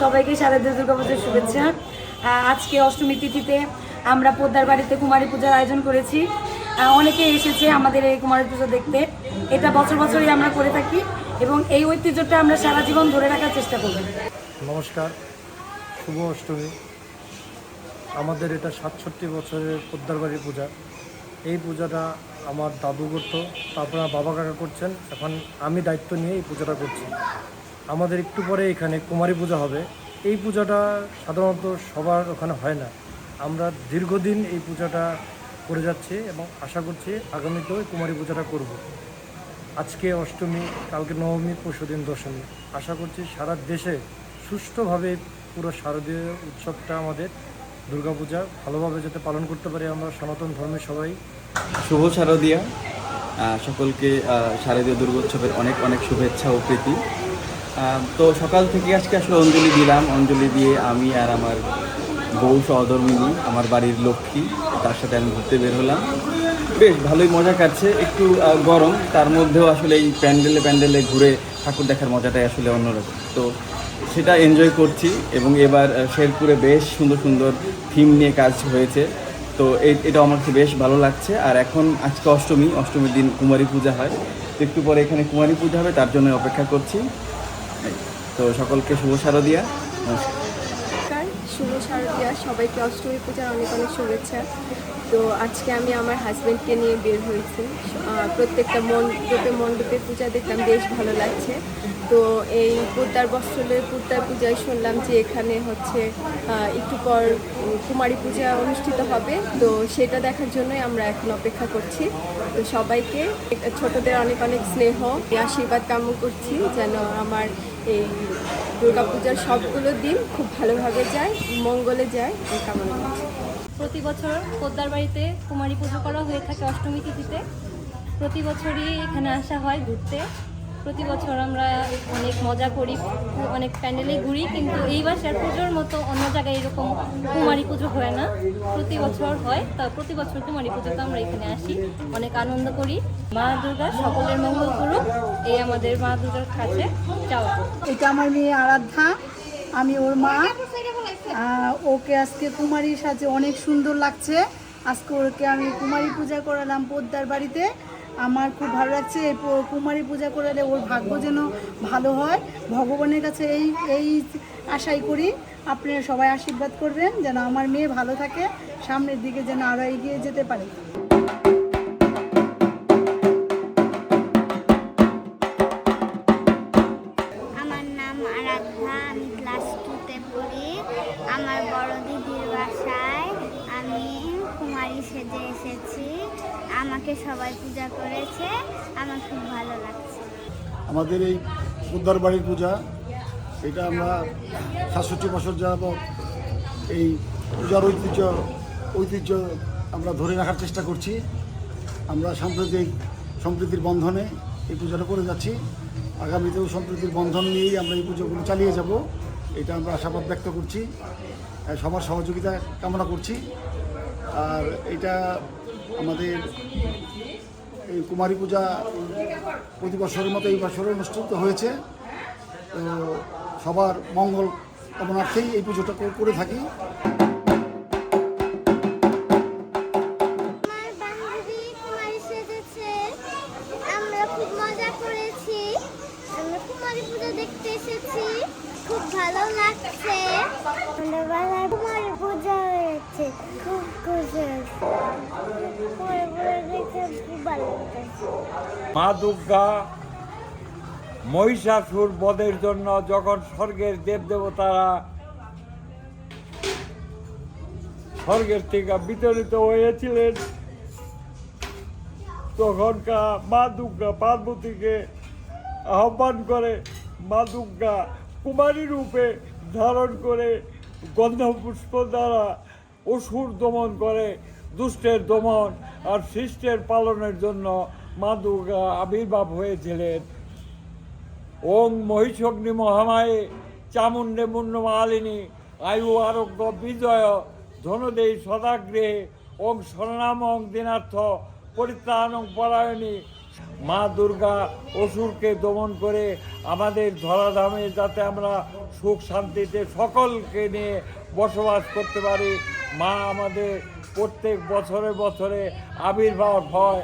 সবাইকে শারদীয় দুর্গাপূজার শুভেচ্ছা। আজকে অষ্টমী তিথিতে আমরা পোদ্দার বাড়িতে কুমারী পূজার আয়োজন করেছি। অনেকে এসেছে আমাদের এই কুমারী পুজো দেখতে। এটা বছর বছরই আমরা করে থাকি এবং এই ঐতিহ্যটা আমরা সারা জীবন ধরে রাখার চেষ্টা করব। নমস্কার। শুভ অষ্টমী। আমাদের এটা সাতষট্টি বছরের পোদ্দারবাড়ি পূজা। এই পূজাটা আমার দাদু করতো তারপর বাবা কাকা করছেন। এখন আমি দায়িত্ব নিয়ে এই পূজাটা করছি। আমাদের একটু পরে এখানে কুমারী পূজা হবে। এই পূজাটা সাধারণত সবার ওখানে হয় না। আমরা দীর্ঘদিন এই পূজাটা করে যাচ্ছি এবং আশা করছি আগামীতেও কুমারী পূজাটা করব। আজকে অষ্টমী, কালকে নবমী পরশুদিন দশমী। আশা করছি সারা দেশে সুষ্ঠুভাবে পুরো শারদীয় উৎসবটা আমাদের দুর্গাপূজা ভালোভাবে যাতে পালন করতে পারি আমরা সনাতন ধর্মের সবাই। শুভ শারদীয়া। সকলকে শারদীয় দুর্গোৎসবের অনেক অনেক শুভেচ্ছা ও প্রীতি। তো সকাল থেকে আজকে আসলে অঞ্জলি দিলাম। অঞ্জলি দিয়ে আমি আর আমার বউ সহধর্মিনী, আমার বাড়ির লক্ষ্মী, তার সাথে আমি ঘুরতে বের হলাম। বেশ, ভালোই মজা কাটছে। একটু গরম, তার মধ্যেও আসলে এই প্যান্ডেলে প্যান্ডেলে ঘুরে ঠাকুর দেখার মজাটাই আসলে অন্যরকম। তো সেটা এনজয় করছি এবং এবার শেরপুরে বেশ সুন্দর সুন্দর থিম নিয়ে কাজ হয়েছে। তো এটা আমার বেশ ভালো লাগছে। আর এখন আজকে অষ্টমী, অষ্টমীর দিন কুমারী পূজা হয়। একটু পরে এখানে কুমারী পূজা হবে, তার জন্য অপেক্ষা করছি। তো সকলকে শুভ শারদিয়া। নমস্কার, শুভ শারদীয়া। সবাইকে অষ্টমী পূজার অনেক অনেক শুভেচ্ছা। তো আজকে আমি আমার হাজব্যান্ডকে নিয়ে বের হয়েছি। প্রত্যেকটা মণ্ডপে মণ্ডপে পূজা দেখলাম, বেশ ভালো লাগছে। তো এই পোদ্দার বস্ত্রের পোদ্দার পূজায় শুনলাম যে এখানে হচ্ছে একটু পর কুমারী পূজা অনুষ্ঠিত হবে। তো সেটা দেখার জন্যই আমরা এখন অপেক্ষা করছি। তো সবাইকে, ছোটদের অনেক অনেক স্নেহ, আশীর্বাদ কাম্য করছি যেন আমার এই দুর্গাপূজার সবগুলো দিন খুব ভালোভাবে যায়, মঙ্গলে যায়, এই কামনা প্রতি বছর পোদ্দার বাড়িতে কুমারী পুজো করা হয়ে থাকে অষ্টমী তিথিতে। প্রতি বছরই এখানে আসা হয় ঘুরতে। প্রতি বছর আমরা অনেক মজা করি, অনেক প্যান্ডেলে ঘুরি, কিন্তু এই বছর পুজোর মতো অন্য জায়গায় এরকম কুমারী পুজো হয় না। প্রতি বছর হয়, তা প্রতি বছর কুমারী পুজোতে আমরা এখানে আসি, অনেক আনন্দ করি। মা দুর্গা সকলের মঙ্গল করুক, এই আমাদের মা দুর্গার কাছে চাওয়া এটা আমার মেয়ে আরাধ্যা, আমি ওর মা। ওকে আজকে কুমারীর সাথে অনেক সুন্দর লাগছে। আজকে ওকে আমি কুমারী পূজা করালাম পোদ্দার বাড়িতে। আমার খুব ভালো লাগছে। এই কুমারী পূজা করালে ওর ভাগ্য যেন ভালো হয়। ভগবানের কাছে এই এই আশাই করি আপনারা সবাই আশীর্বাদ করবেন, যেন আমার মেয়ে ভালো থাকে, সামনের দিকে যেন আরও এগিয়ে যেতে পারে। আমার নাম আরাধ্যা, আমি ক্লাস টুতে পড়ি। আমার বড় দিদির কুমারী সেজে এসেছি। আমাকে সবাই পূজা করেছে। আমার খুব ভালো লাগছে। আমাদের এই উদ্ধার বাড়ির পূজা, এটা আমরা সাতষট্টি বছর যাবৎ এই পূজার ঐতিহ্য ঐতিহ্য আমরা ধরে রাখার চেষ্টা করছি। আমরা সাম্প্রতিক সম্প্রীতির বন্ধনে এই পূজাটা করে যাচ্ছি। আগামীতেও সম্প্রীতির বন্ধন নিয়েই আমরা এই পুজোগুলো চালিয়ে যাব। এটা আমরা আশাবাদ ব্যক্ত করছি। সবার সহযোগিতা কামনা করছি। আর এটা আমাদের এই কুমারী পূজা প্রতি বছরের মতো এই বছরও অনুষ্ঠিত হয়েছে। তো সবার মঙ্গল কামনার্থেই এই পুজোটা করে থাকি। খুব ভালো লাগছে। মা দুর্গা মহিষাসুর বধের জন্য যখন স্বর্গের দেবদেবতারা স্বর্গের থেকে বিতরিত হয়েছিলেন, তখনকার মা দুর্গা পার্বতীকে আহ্বান করে মা দুর্গা কুমারী রূপে ধারণ করে গন্ধপুষ্প দ্বারা অসুর দমন করে, দুষ্টের দমন আর সৃষ্টের পালনের জন্য মা দুর্গা আবির্ভাব হয়েছিলেন। ওং মহিষগ্নি মহামায়ে চামুণ্ডে মুন্ডমালিনী আয়ু আরোগ্য বিজয়, ধনদেই সদাগ্রে, ওং শরণামং দিনার্থ, পরিত্রাণং পরায়ণী মা দুর্গা অসুরকে দমন করে আমাদের ধরাধামে যাতে আমরা সুখ শান্তিতে সকলকে নিয়ে বসবাস করতে পারি। মা আমাদের প্রত্যেক বছরে বছরে আবির্ভাব হয়।